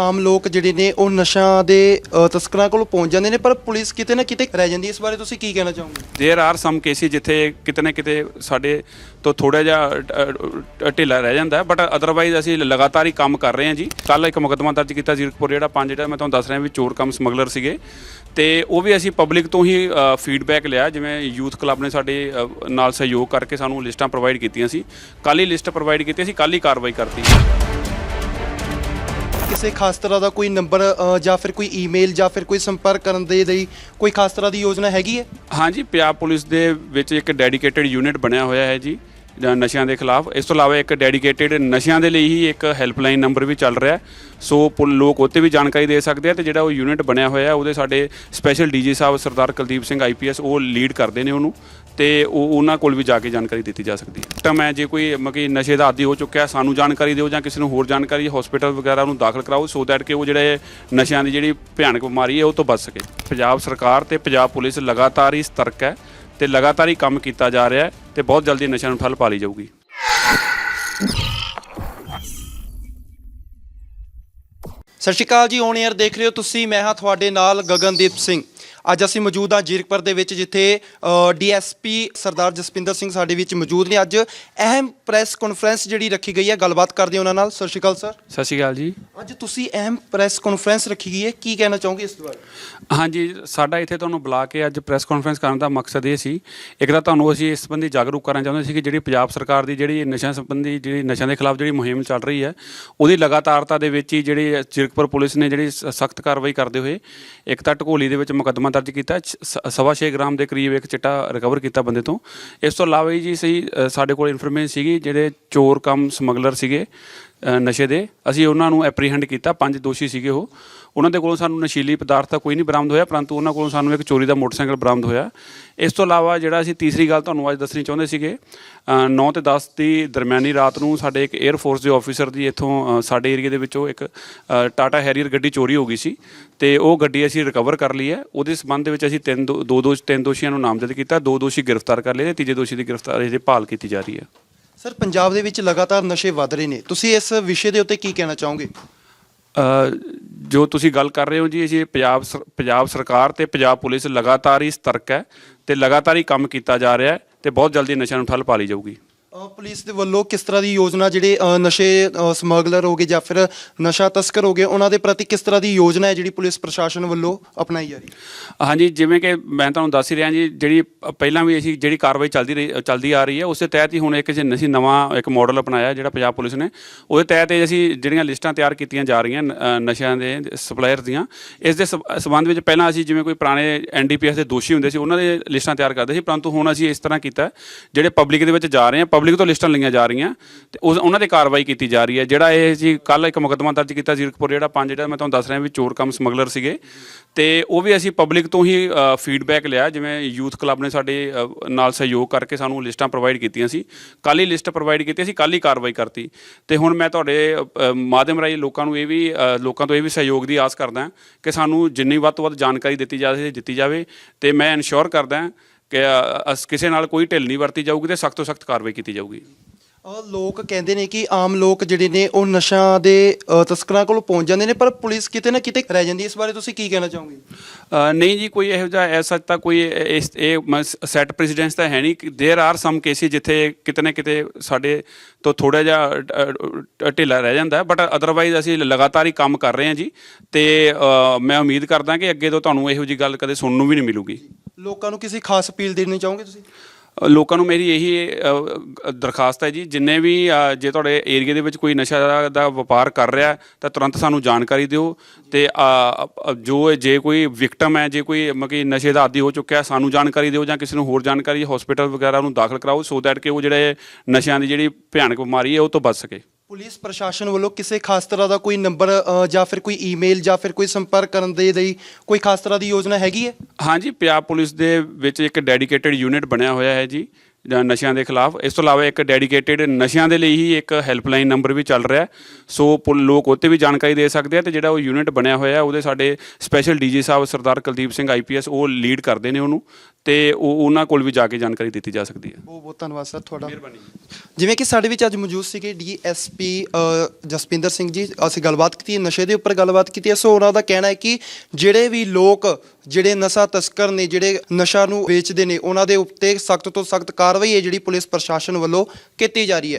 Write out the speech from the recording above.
ਆਮ ਲੋਕ ਜਿਹੜੇ ਨੇ ਉਹ ਨਸ਼ਾ ਦੇ ਅ, ਤਸਕਰਾਂ ਕੋਲ ਪਹੁੰਚ ਜਾਂਦੇ ਨੇ ਪਰ ਪੁਲਿਸ ਕਿਤੇ ਨਾ ਕਿਤੇ ਰਹਿ ਜਾਂਦੀ ਹੈ। ਇਸ ਬਾਰੇ ਤੁਸੀਂ ਕੀ ਕਹਿਣਾ ਚਾਹੋਗੇ? ਦੇਰ ਆਰ ਸਮ ਕੇਸਿਸ ਜਿੱਥੇ ਕਿਤੇ ਨਾ ਕਿਤੇ ਸਾਡੇ ਤੋਂ ਥੋੜਾ ਜਿਹਾ ਅ, ਅ, ਢਿੱਲਾ ਰਹਿ ਜਾਂਦਾ ਬਟ ਅਦਰਵਾਈਜ਼ ਅਸੀਂ ਲਗਾਤਾਰ ਹੀ ਕੰਮ ਕਰ ਰਹੇ ਹਾਂ ਜੀ। ਕੱਲ ਇੱਕ ਮੁਕੱਦਮਾ ਦਰਜ ਕੀਤਾ ਜ਼ੀਰਕਪੁਰ ਜਿਹੜਾ ਪੰਜ ਜਿਹੜਾ ਮੈਂ ਤੁਹਾਨੂੰ ਦੱਸ ਰਿਹਾ ਵੀ ਚੋਰ ਕਮ ਸਮਗਲਰ ਸੀਗੇ। ਤੇ ਉਹ ਵੀ ਅਸੀਂ ਪਬਲਿਕ ਤੋਂ ਹੀ ਫੀਡਬੈਕ ਲਿਆ ਜਿਵੇਂ ਯੂਥ ਕਲੱਬ ਨੇ ਸਾਡੇ ਅ, ਨਾਲ ਸਹਿਯੋਗ ਕਰਕੇ ਸਾਨੂੰ ਲਿਸਟਾਂ ਪ੍ਰੋਵਾਈਡ ਕੀਤੀਆਂ ਸੀ। ਕੱਲ ਹੀ ਲਿਸਟ ਪ੍ਰੋਵਾਈਡ ਕੀਤੀ ਸੀ ਕੱਲ ਹੀ ਕਾਰਵਾਈ ਕਰਤੀ। ਕਿਸੇ ਖਾਸ ਤਰ੍ਹਾਂ ਦਾ ਕੋਈ ਨੰਬਰ ਜਾਂ ਫਿਰ ਕੋਈ ਈਮੇਲ ਜਾਂ ਫਿਰ ਕੋਈ ਸੰਪਰਕ ਕਰਨ ਦੇ ਲਈ ਕੋਈ ਖਾਸ ਤਰ੍ਹਾਂ ਦੀ ਯੋਜਨਾ ਹੈਗੀ ਹੈ? ਹਾਂਜੀ ਪੰਜਾਬ ਪੁਲਿਸ ਦੇ ਵਿੱਚ ਇੱਕ ਡੈਡੀਕੇਟਿਡ ਯੂਨਿਟ ਬਣਿਆ ਹੋਇਆ ਹੈ ਜੀ। ਨਸ਼ਿਆਂ ਦੇ ਖਿਲਾਫ। ਇਸ ਤੋਂ ਇਲਾਵਾ ਇੱਕ ਡੈਡੀਕੇਟਿਡ ਨਸ਼ਿਆਂ ਦੇ ਲਈ ਹੀ ਇੱਕ ਹੈਲਪਲਾਈਨ ਨੰਬਰ ਵੀ ਚੱਲ ਰਿਹਾ ਸੋ ਪੁਲ- ਲੋਕ ਉੱਤੇ ਵੀ ਜਾਣਕਾਰੀ ਦੇ ਸਕਦੇ ਆ ਤੇ ਜਿਹੜਾ ਉਹ ਯੂਨਿਟ ਬਣਿਆ ਹੋਇਆ ਉਹਦੇ ਸਾਡੇ ਸਪੈਸ਼ਲ ਡੀਜੀ ਸਾਹਿਬ ਸਰਦਾਰ ਕੁਲਦੀਪ ਸਿੰਘ ਆਈਪੀਐਸ ਉਹ ਲੀਡ ਕਰਦੇ ਨੇ ਉਹਨੂੰ ਤੇ ਉਹ ਉਹਨਾਂ ਕੋਲ ਵੀ ਜਾ ਕੇ ਜਾਣਕਾਰੀ ਦਿੱਤੀ ਜਾ ਸਕਦੀ ਹੈ। ਤਾਂ ਮੈਂ ਜੇ ਕੋਈ ਮਤਲਬ ਕਿ ਨਸ਼ੇ ਦਾ ਆਦੀ ਹੋ ਚੁੱਕਿਆ, ਸਾਨੂੰ ਜਾਣਕਾਰੀ ਦਿਓ ਜਾਂ ਕਿਸੇ ਨੂੰ ਹੋਰ ਜਾਣਕਾਰੀ ਹਸਪੀਟਲ ਵਗੈਰਾ ਨੂੰ ਦਾਖਲ ਕਰਾਓ ਸੋ ਦੈਟ ਕਿ ਉਹ ਜਿਹੜੇ ਨਸ਼ਿਆਂ ਦੀ ਜਿਹੜੀ ਭਿਆਨਕ ਬਿਮਾਰੀ ਹੈ, ਉਹ ਤੋਂ ਬਚ ਸਕੇ। ਪੰਜਾਬ ਸਰਕਾਰ ਤੇ ਪੰਜਾਬ ਪੁਲਿਸ ਲਗਾਤਾਰ ਹੀ ਸਤਰਕ ਹੈ। ਤੇ ਲਗਾਤਾਰ ਹੀ ਕੰਮ ਕੀਤਾ ਜਾ ਰਿਹਾ ਹੈ ਤੇ ਬਹੁਤ ਜਲਦੀ ਨਸ਼ਿਆਂ ਨੂੰ ਠੱਲ ਪਾ ਲਈ ਜਾਊਗੀ। ਸਤਿ ਸ਼੍ਰੀ ਅਕਾਲ ਜੀ ਔਨ 에ਅਰ ਦੇਖ ਰਹੇ ਹੋ ਤੁਸੀਂ, ਮੈਂ ਹਾਂ ਤੁਹਾਡੇ ਨਾਲ ਗਗਨਦੀਪ ਸਿੰਘ। ਅੱਜ ਅਸੀਂ ਮੌਜੂਦ ਹਾਂ ਜੀਰਕਪੁਰ ਦੇ ਵਿੱਚ ਜਿੱਥੇ ਡੀਐਸਪੀ ਸਰਦਾਰ ਜਸਪਿੰਦਰ ਸਿੰਘ ਸਾਡੇ ਵਿੱਚ ਮੌਜੂਦ ਨੇ। ਅੱਜ ਅਹਿਮ ਪ੍ਰੈਸ ਕਾਨਫਰੰਸ ਜਿਹੜੀ ਰੱਖੀ ਗਈ ਹੈ ਗੱਲਬਾਤ ਕਰਦੇ ਹਾਂ ਉਹਨਾਂ ਨਾਲ। ਸਤਿ ਸ਼੍ਰੀ ਅਕਾਲ ਸਰ। ਸਤਿ ਸ਼੍ਰੀ ਅਕਾਲ ਜੀ। ਅੱਜ ਤੁਸੀਂ ਅਹਿਮ ਪ੍ਰੈਸ ਕਾਨਫਰੰਸ ਰੱਖੀ ਗਈ ਹੈ। ਕੀ ਕਹਿਣਾ ਚਾਹੋਗੇ ਇਸ ਬਾਰੇ? ਹਾਂਜੀ ਸਾਡਾ ਇੱਥੇ ਤੁਹਾਨੂੰ ਬੁਲਾ ਕੇ ਅੱਜ ਪ੍ਰੈਸ ਕਾਨਫਰੰਸ ਕਰਨ ਦਾ ਮਕਸਦ ਇਹ ਸੀ। ਇੱਕ ਤਾਂ ਤੁਹਾਨੂੰ ਅਸੀਂ ਇਸ ਸੰਬੰਧੀ ਜਾਗਰੂਕ ਕਰਨਾ ਚਾਹੁੰਦੇ ਸੀ ਕਿ ਜਿਹੜੀ ਪੰਜਾਬ ਸਰਕਾਰ ਦੀ ਜਿਹੜੀ ਨਸ਼ਿਆਂ ਸੰਬੰਧੀ ਜਿਹੜੀ ਨਸ਼ਿਆਂ ਦੇ ਖਿਲਾਫ ਜਿਹੜੀ ਮੁਹਿੰਮ ਚੱਲ ਰਹੀ ਹੈ ਉਹਦੀ ਲਗਾਤਾਰਤਾ ਦੇ ਵਿੱਚ ਹੀ ਜਿਹੜੀ ਚਿਰਕਪੁਰ ਪੁਲਿਸ ਨੇ ਜਿਹੜੀ ਸਖਤ ਕਾਰਵਾਈ ਕਰਦੇ ਹੋਏ ਇੱਕ ਤਾਂ ਢਕੋਲੀ ਦੇ ਵਿੱਚ ਮੁਕੱਦਮਾ ਦਰਜ ਕੀਤਾ ਸ- ਸਵਾ ਛੇ ਗ੍ਰਾਮ ਦੇ ਕਰੀਬ ਇੱਕ ਚਿੱਟਾ ਰਿਕਵਰ ਕੀਤਾ ਬੰਦੇ ਤੋਂ। ਇਸ ਤੋਂ ਇਲਾਵਾ ਜੀ ਸਹੀ ਸਾਡੇ ਕੋਲ ਇਨਫੋਰਮੇਸ਼ਨ ਸੀਗੀ, ਜਿਹੜੇ ਚੋਰ ਕਮ ਸਮਗਲਰ ਸੀਗੇ ਨਸ਼ੇ ਦੇ। ਅਸੀਂ ਉਹਨਾਂ ਨੂੰ ਐਪਰੀਹੈਂਡ ਕੀਤਾ, ਪੰਜ ਦੋਸ਼ੀ ਸੀਗੇ ਉਹ। ਉਹਨਾਂ ਦੇ ਕੋਲੋਂ ਸਾਨੂੰ ਨਸ਼ੀਲੀ ਪਦਾਰਥ ਤਾਂ ਕੋਈ ਨਹੀਂ ਬਰਾਮਦ ਹੋਇਆ, ਪਰੰਤੂ ਉਹਨਾਂ ਕੋਲੋਂ ਸਾਨੂੰ ਇੱਕ ਚੋਰੀ ਦਾ ਮੋਟਰਸਾਈਕਲ ਬਰਾਮਦ ਹੋਇਆ। ਇਸ ਤੋਂ ਇਲਾਵਾ ਜਿਹੜਾ ਅਸੀਂ ਤੀਸਰੀ ਗੱਲ ਤੁਹਾਨੂੰ ਅੱਜ ਦੱਸਣੀ ਚਾਹੁੰਦੇ ਸੀਗੇ 9 ਤੇ 10 ਦੀ ਦਰਮਿਆਨੀ ਰਾਤ ਨੂੰ ਸਾਡੇ ਇੱਕ 에ਅਰ ਫੋਰਸ ਦੇ ਆਫੀਸਰ ਦੀ ਇੱਥੋਂ ਸਾਡੇ ਏਰੀਆ ਦੇ ਵਿੱਚੋਂ ਇੱਕ ਟਾਟਾ ਹੈਰੀਅਰ ਗੱਡੀ ਚੋਰੀ ਹੋ ਗਈ ਸੀ ਤੇ ਉਹ ਗੱਡੀ ਅਸੀਂ ਰਿਕਵਰ ਕਰ ਲਈ ਹੈ। ਉਹਦੇ ਸਬੰਧ ਦੇ ਵਿੱਚ ਅਸੀਂ ਤਿੰਨ ਦੋ ਦੋ ਦੋਸ਼, ਤਿੰਨ ਦੋਸ਼ੀਆਂ ਨੂੰ ਨਾਮਜ਼ਦ ਕੀਤਾ, ਦੋ ਦੋਸ਼ੀ ਗ੍ਰਿਫਤਾਰ ਕਰ ਲਏ ਤੇ ਤੀਜੇ ਦੋਸ਼ੀ ਦੀ ਗ੍ਰਿਫਤਾਰੀ ਦੀ ਭਾਲ ਕੀਤੀ ਜਾ ਰਹੀ ਹੈ। ਸਰ, ਪੰਜਾਬ ਦੇ ਵਿੱਚ ਲਗਾਤਾਰ ਨਸ਼ੇ ਵੱਧ ਰਹੇ ਨੇ। ਤੁਸੀਂ ਇਸ ਵਿਸ਼ੇ ਦੇ ਉੱਤੇ ਕੀ ਕਹਿਣਾ ਚਾਹੋਗੇ? ਜੋ ਤੁਸੀਂ ਗੱਲ ਕਰ ਰਹੇ ਹੋ ਜੀ, ਇਹ ਪੰਜਾਬ ਸਰ- ਪੰਜਾਬ ਸਰਕਾਰ ਤੇ ਪੰਜਾਬ ਪੁਲਿਸ ਲਗਾਤਾਰ ਹੀ ਸਤਰਕ ਹੈ ਤੇ ਲਗਾਤਾਰ ਹੀ ਕੰਮ ਕੀਤਾ ਜਾ ਰਿਹਾ ਹੈ ਤੇ ਬਹੁਤ ਜਲਦੀ ਨਸ਼ਿਆਂ ਨੂੰ ਠੱਲ ਪਾ ਲਈ ਜਾਊਗੀ। ਪੁਲਿਸ ਦੇ ਵੱਲੋਂ ਕਿਸ ਤਰ੍ਹਾਂ ਦੀ ਯੋਜਨਾ ਜਿਹੜੇ ਅ, ਨਸ਼ੇ ਅ, ਸਮਗਲਰ ਹੋਗੇ ਜਾਂ ਫਿਰ ਨਸ਼ਾ ਤਸਕਰ ਹੋਗੇ ਉਹਨਾਂ ਦੇ ਪ੍ਰਤੀ ਕਿਸ ਤਰ੍ਹਾਂ ਦੀ ਯੋਜਨਾ ਹੈ ਜਿਹੜੀ ਪੁਲਿਸ ਪ੍ਰਸ਼ਾਸਨ ਵੱਲੋਂ ਅਪਣਾਈ ਜਾ ਰਹੀ ਹੈ? ਹਾਂਜੀ ਜਿਵੇਂ ਕਿ ਮੈਂ ਤੁਹਾਨੂੰ ਦੱਸ ਹੀ ਰਿਹਾ ਜੀ ਜਿਹੜੀ ਪ- ਪਹਿਲਾਂ ਵੀ ਅਸੀਂ ਜਿਹੜੀ ਕਾਰਵਾਈ ਚੱਲਦੀ ਰਹੀ ਚੱਲਦੀ ਆ ਰਹੀ ਹੈ ਉਸੇ ਤਹਿਤ ਹੀ ਹੁਣ ਇੱਕ ਜੇ ਅਸੀਂ ਨਵਾਂ ਇੱਕ ਮਾਡਲ ਅਪਣਾਇਆ ਜਿਹੜਾ ਪੰਜਾਬ ਪੁਲਿਸ ਨੇ ਉਹਦੇ ਤਹਿਤ ਇਹ ਅਸੀਂ ਜਿਹੜੀਆਂ ਲਿਸਟਾਂ ਤਿਆਰ ਕੀਤੀਆਂ ਜਾ ਰਹੀਆਂ ਨ- ਅ, ਨਸ਼ਿਆਂ ਦੇ ਸਪਲਾਇਰ ਦੀਆਂ ਇਸ ਦੇ ਸਬ- ਸੰਬੰਧ ਵਿੱਚ ਪਹਿਲਾਂ ਅਸੀਂ ਜਿਵੇਂ ਕੋਈ ਪੁਰਾਣੇ ਐਨਡੀਪੀਐਸ ਦੇ ਦੋਸ਼ੀ ਹੁੰਦੇ ਸੀ ਉਹਨਾਂ ਦੇ ਲਿਸਟਾਂ ਤਿਆਰ ਕਰਦੇ ਸੀ ਪਰੰਤੂ ਹੁਣ ਅਸੀਂ ਇਸ ਤਰ੍ਹਾਂ ਕੀਤਾ ਜਿਹੜੇ ਪਬਲਿਕ ਦੇ ਵਿੱਚ ਜਾ ਰਹੇ ਆ ਪਬਲਿਕ ਤੋਂ ਲਿਸਟਾਂ ਲਈਆਂ ਜਾ ਰਹੀਆਂ ਤੇ ਉਸ ਉਹਨਾਂ ਤੇ ਕਾਰਵਾਈ ਕੀਤੀ ਜਾ ਰਹੀ ਹੈ। ਜਿਹੜਾ ਇਹ ਜੀ ਕੱਲ ਇੱਕ ਮੁਕੱਦਮਾ ਦਰਜ ਕੀਤਾ ਜ਼ੀਰਕਪੁਰ ਜਿਹੜਾ ਪੰਜ ਜਿਹੜਾ ਮੈਂ ਤੁਹਾਨੂੰ ਦੱਸ ਰਿਹਾ ਵੀ ਚੋਰ ਕੰਮ ਸਮਗਲਰ ਸੀਗੇ। ਤੇ ਉਹ ਵੀ ਅਸੀਂ ਪਬਲਿਕ ਤੋਂ ਹੀ ਫੀਡਬੈਕ ਲਿਆ ਜਿਵੇਂ ਯੂਥ ਕਲੱਬ ਨੇ ਸਾਡੇ ਨਾਲ ਸਹਿਯੋਗ ਕਰਕੇ ਸਾਨੂੰ ਲਿਸਟਾਂ ਪ੍ਰੋਵਾਈਡ ਕੀਤੀਆਂ ਸੀ। ਕੱਲ ਹੀ ਲਿਸਟ ਪ੍ਰੋਵਾਈਡ ਕੀਤੀ ਸੀ ਕੱਲ ਹੀ ਕਾਰਵਾਈ ਕਰਤੀ। ਤੇ ਹੁਣ ਮੈਂ ਤੁਹਾਡੇ ਮਾਧਿਅਮ ਰਾਹੀਂ ਲੋਕਾਂ ਨੂੰ ਇਹ ਵੀ ਲੋਕਾਂ ਤੋਂ ਇਹ ਵੀ ਸਹਿਯੋਗ ਦੀ ਆਸ ਕਰਦਾ ਕਿ ਸਾਨੂੰ ਜਿੰਨੀ ਵੱਧ ਤੋਂ ਵੱਧ ਜਾਣਕਾਰੀ ਦਿੱਤੀ ਜਾਵੇ ਦਿੱਤੀ ਜਾਵੇ ਤੇ ਮੈਂ ਇਨਸ਼ੋਰ ਕਰਦਾ ਕਿ ਅ, ਅਸ- ਕਿਸੇ ਨਾਲ ਕੋਈ ਢਿੱਲ ਨਹੀਂ ਵਰਤੀ ਜਾਊਗੀ ਤੇ ਸਖਤ ਤੋਂ ਸਖਤ ਕਾਰਵਾਈ ਕੀਤੀ ਜਾਊਗੀ ਅ, ਲੋਕ ਕਹਿੰਦੇ ਨੇ ਕਿ ਆਮ ਲੋਕ ਜਿਹੜੇ ਨੇ ਉਹ ਨਸ਼ਾ ਦੇ ਅ, ਤਸਕਰਾਂ ਕੋਲ ਪਹੁੰਚ ਜਾਂਦੇ ਨੇ ਪਰ ਪੁਲਿਸ ਕਿਤੇ ਨਾ ਕਿਤੇ ਰਹਿ ਜਾਂਦੀ ਹੈ ਇਸ ਬਾਰੇ ਤੁਸੀਂ ਕੀ ਕਹਿਣਾ ਚਾਹੋਗੇ ਅ, ਨਹੀਂ ਜੀ ਕੋਈ ਇਹੋ ਜਿਹਾ ਐਸਾ ਤਾਂ ਕੋਈ ਇਸ ਇਹ ਸੈਟ ਪ੍ਰੈਸੀਡੈਂਸ ਤਾਂ ਹੈ ਨਹੀਂ देयर ਆਰ ਸਮ ਕੇਸਿਸ ਜਿੱਥੇ ਕਿਤੇ ਨਾ ਕਿਤੇ ਸਾਡੇ ਤੋਂ ਥੋੜਾ ਜਿਹਾ ਅ, ਅ, ਢਿੱਲਾ ਰਹਿ ਜਾਂਦਾ ਬਟ ਅਦਰਵਾਈਜ਼ ਅਸੀਂ ਲਗਾਤਾਰ ਹੀ ਕੰਮ ਕਰ ਰਹੇ ਹਾਂ ਜੀ ਤੇ ਅ, ਮੈਂ ਉਮੀਦ ਕਰਦਾ ਕਿ ਅੱਗੇ ਤੋਂ ਤੁਹਾਨੂੰ ਇਹੋ ਜੀ ਗੱਲ ਕਦੇ ਸੁਣਨ ਨੂੰ ਵੀ ਨਹੀਂ ਮਿਲੂਗੀ ਲੋਕਾਂ ਨੂੰ ਕਿਸੇ ਖਾਸ ਅਪੀਲ ਦੇਣੀ ਚਾਹੋਗੇ ਤੁਸੀਂ? ਲੋਕਾਂ ਨੂੰ ਮੇਰੀ ਇਹੀ ਅ, ਦਰਖਾਸਤ ਹੈ ਜੀ ਜਿੰਨੇ ਵੀ ਅ, ਜੇ ਤੁਹਾਡੇ ਏਰੀਆ ਦੇ ਵਿੱਚ ਕੋਈ ਨਸ਼ਾ ਦਾ- ਵਪਾਰ ਕਰ ਰਿਹਾ ਹੈ, ਤਾਂ ਤੁਰੰਤ ਸਾਨੂੰ ਜਾਣਕਾਰੀ ਦਿਓ ਤੇ ਅ, ਅ, ਜੋ ਜੇ ਕੋਈ ਵਿਕਟਮ ਹੈ ਜੇ ਕੋਈ ਮਤਲਬ ਕਿ ਨਸ਼ੇ ਦਾ ਆਦੀ ਹੋ ਚੁੱਕਿਆ ਹੈ, ਸਾਨੂੰ ਜਾਣਕਾਰੀ ਦਿਓ ਜਾਂ ਕਿਸੇ ਨੂੰ ਹੋਰ ਜਾਣਕਾਰੀ ਹਸਪੀਟਲ ਵਗੈਰਾ ਨੂੰ ਦਾਖਲ ਕਰਾਓ ਸੋ ਦੈਟ ਕਿ ਉਹ ਜਿਹੜੇ ਨਸ਼ਿਆਂ ਦੀ ਜਿਹੜੀ ਭਿਆਨਕ ਬਿਮਾਰੀ ਹੈ ਉਹ ਤੋਂ ਬਚ ਸਕੇ। ਪੁਲਿਸ ਪ੍ਰਸ਼ਾਸਨ ਵੱਲੋਂ ਕਿਸੇ ਖਾਸ ਤਰ੍ਹਾਂ ਦਾ ਕੋਈ ਨੰਬਰ ਅ, ਜਾਂ ਫਿਰ ਕੋਈ ਈਮੇਲ ਜਾਂ ਫਿਰ ਕੋਈ ਸੰਪਰਕ ਕਰਨ ਦੇ ਲਈ ਕੋਈ ਖਾਸ ਤਰ੍ਹਾਂ ਦੀ ਯੋਜਨਾ ਹੈਗੀ ਹੈ? ਹਾਂਜੀ ਪੰਜਾਬ ਪੁਲਿਸ ਦੇ ਵਿੱਚ ਇੱਕ ਡੈਡੀਕੇਟਿਡ ਯੂਨਿਟ ਬਣਿਆ ਹੋਇਆ ਹੈ ਜੀ। ਜਾਂ ਨਸ਼ਿਆਂ ਦੇ ਖਿਲਾਫ। ਇਸ ਤੋਂ ਇਲਾਵਾ ਇੱਕ ਡੈਡੀਕੇਟਿਡ ਨਸ਼ਿਆਂ ਦੇ ਲਈ ਹੀ ਇੱਕ ਹੈਲਪਲਾਈਨ ਨੰਬਰ ਵੀ ਚੱਲ ਰਿਹਾ। ਸੋ ਪੁਲ- ਲੋਕ ਉੱਤੇ ਵੀ ਜਾਣਕਾਰੀ ਦੇ ਸਕਦੇ ਆ ਤੇ ਜਿਹੜਾ ਉਹ ਯੂਨਿਟ ਬਣਿਆ ਹੋਇਆ ਉਹਦੇ ਸਾਡੇ ਸਪੈਸ਼ਲ ਡੀਜੀ ਸਾਹਿਬ ਸਰਦਾਰ ਕੁਲਦੀਪ ਸਿੰਘ ਆਈਪੀਐਸ ਉਹ ਲੀਡ ਕਰਦੇ ਨੇ ਉਹਨੂੰ ਤੇ ਉਹ ਉਹਨਾਂ ਕੋਲ ਵੀ ਜਾ ਕੇ ਜਾਣਕਾਰੀ ਦਿੱਤੀ ਜਾ ਸਕਦੀ ਹੈ। ਬਹੁਤ ਬਹੁਤ ਧੰਨਵਾਦ ਸਰ ਤੁਹਾਡਾ। ਜਿਵੇਂ ਕਿ ਸਾਡੇ ਵਿੱਚ ਅੱਜ ਮੌਜੂਦ ਸੀਗੇ ਡੀਐਸਪੀ ਜਸਪਿੰਦਰ ਸਿੰਘ ਜੀ। ਅਸੀਂ ਗੱਲਬਾਤ ਕੀਤੀ ਹੈ ਨਸ਼ੇ ਦੇ ਉੱਪਰ ਗੱਲਬਾਤ ਕੀਤੀ ਹੈ। ਸੋ ਉਹਨਾਂ ਦਾ ਕਹਿਣਾ ਹੈ ਕਿ ਜਿਹੜੇ ਵੀ ਲੋਕ ਜਿਹੜੇ ਨਸ਼ਾ ਤਸਕਰ ਨੇ ਜਿਹੜੇ ਨਸ਼ਾ ਨੂੰ ਵੇਚਦੇ ਨੇ ਉਹਨਾਂ ਦੇ ਉੱਤੇ ਸਖਤ ਤੋਂ ਸਖਤ ਕਾਰਵਾਈ ਹੈ ਜਿਹੜੀ ਪੁਲਿਸ ਪ੍ਰਸ਼ਾਸਨ ਵੱਲੋਂ ਕੀਤੀ ਜਾ ਰਹੀ ਹੈ।